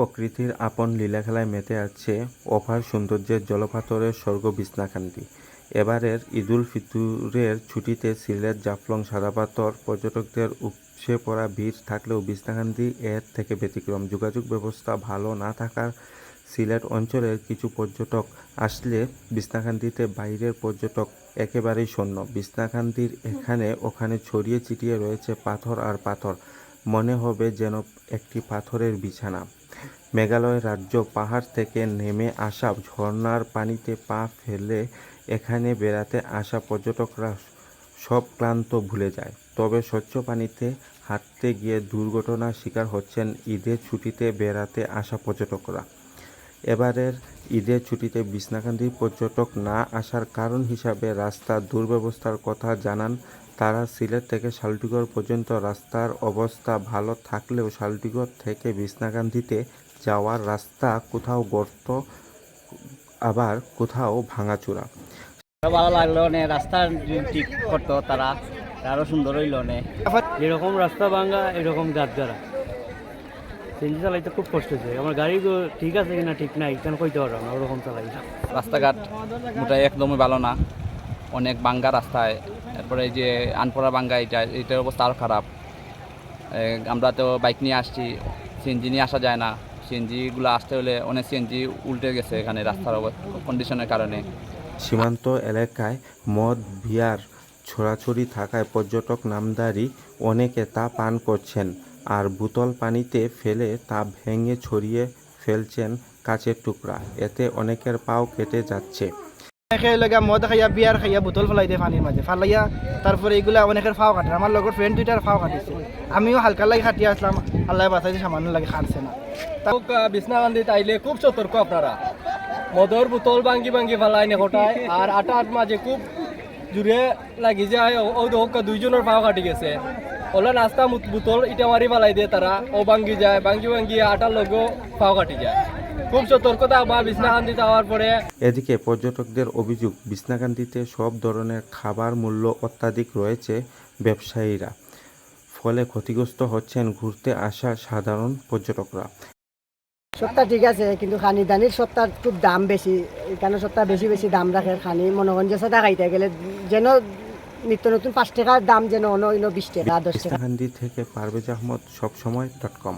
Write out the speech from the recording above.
প্রকৃতির আপন লীলাখেলায় মেতে আছে অপার সৌন্দর্যের জলপাথরের স্বর্গ বিছনাকান্দি এবারের ঈদুল ফিতুরের ছুটিতে সিলেট জাফলং সাদাপাথর পর্যটকদের উপসে পড়া ভিড় থাকলেও বিছনাকান্দি এর থেকে ব্যতিক্রম। যোগাযোগ ব্যবস্থা ভালো না থাকার সিলেট অঞ্চলের কিছু পর্যটক আসলে বিছনাকান্দিতে বাইরের পর্যটক একেবারেই শূন্য। বিছনাকান্দির এখানে ওখানে ছড়িয়ে ছিটিয়ে রয়েছে পাথর আর পাথর। মনে হবে যেন একটি পাথরের বিছানা। মেঘালয় রাজ্য পাহাড় থেকে নেমে আসা ঝর্ণার পানিতে পা ফেলে এখানে বেড়াতে আসা পর্যটকরা সব ক্লান্ত ভুলে যায়। তবে স্বচ্ছ পানিতে হাঁটতে গিয়ে দুর্ঘটনার শিকার হচ্ছেন ঈদের ছুটিতে বেড়াতে আসা পর্যটকরা। এবারের ঈদের ছুটিতে বিছনাকান্দি পর্যটক না আসার কারণ হিসাবে রাস্তার দুর্ব্যবস্থার কথা জানান তারা সিলেট থেকে শালটিগড় পর্যন্ত রাস্তার অবস্থা ভালো থাকলেও শালটিগড় থেকে বিছনাকান্দিতে যাওয়ার রাস্তা কোথাও গর্ত আবার কোথাও ভাঙাচোরা। ভালো লাগল নে রাস্তা ঠিক করতো তারা আরও সুন্দর হইল নে। এরকম রাস্তা ভাঙা এরকম গাছ গাড়া সিএনজি চালাইতে খুব কষ্ট হচ্ছে আমার গাড়ি ঠিক আছে কিনা ঠিক নাই কেন কইতে পারব না ওরকম চালাই। রাস্তাঘাট মোটাই একদমই ভালো না। অনেক বাঙ্গা রাস্তায়, তারপরে এই যে আনপড়া বাঙ্গা, এটা, এটার অবস্থা আরও খারাপ। আমরা তো বাইক নিয়ে আসছি, সিএনজি নিয়ে আসা যায় না। সিএনজিগুলো আসতে হলে অনেক সিএনজি উল্টে গেছে এখানে রাস্তার কন্ডিশনের কারণে। সীমান্ত এলাকায় মদ, বিয়ার, ছড়াছড়ি থাকায় পর্যটক নামদারি অনেকে তা পান করছেন আর বোতল পানিতে ফেলে তা ভেঙে ছড়িয়ে ফেলছেন কাচের টুকরা। এতে অনেকের পাও কেটে যাচ্ছে। খেয়ে লগা মদ খাইয়া বিয়ার খাইয়া বোতল ফেলাই দিয়ে পানির মাঝে ফালাইয়া তারপরে এগুলা অনেকের ফাও কাটে আমার লগর ফ্রেন্ড দুইটার ফাও কাটিছে। আমিও হালকা লাগে খাটিয়ে আসলাম আল্লাহ বাঁচাইছে সামান্য লাগে খাটছে না। বিছনাকান্দিত আইলে খুব সতর্ক আপনারা। মদর বোতল ভাঙ্গি ভাঙ্গি ফেলাই নে গোটায় আর আটার মাঝে খুব জুড়ে লাগি যায়। ও হোক দুইজনের পাও কাটি গেছে। ওলা নাস্তা বোতল ইটা মারি ফেলাই দিয়ে তারা। ও ভাঙ্গি যায় ভাঙ্গি ভাঙ্গি আটার লগেও পাও কাটি যায়। খুব সতর্কতা বা বিছনাকান্দি যাওয়ার পরে। এদিকে পর্যটকদের অভিযোগ বিছনাকান্দিতে সব ধরনের খাবার মূল্য অত্যাধিক রয়েছে ব্যবসায়ীরা। ফলে ক্ষতিগ্রস্ত হচ্ছেন ঘুরতে আসা সাধারণ পর্যটকরা। সপ্তাহ ঠিক আছে কিন্তু খানি দানির সপ্তাহ খুব দাম বেশি। এখানে সপ্তাহ বেশি বেশি দাম রাখে। খানি মনে করেন সাদা খাইতে গেলে যেন নিত্য নতুন পাঁচ টাকার দাম যেন অন্য বিশ টাকা দশ টাকা। থেকে পারভেজ আহমদ সবসময় ডট কম।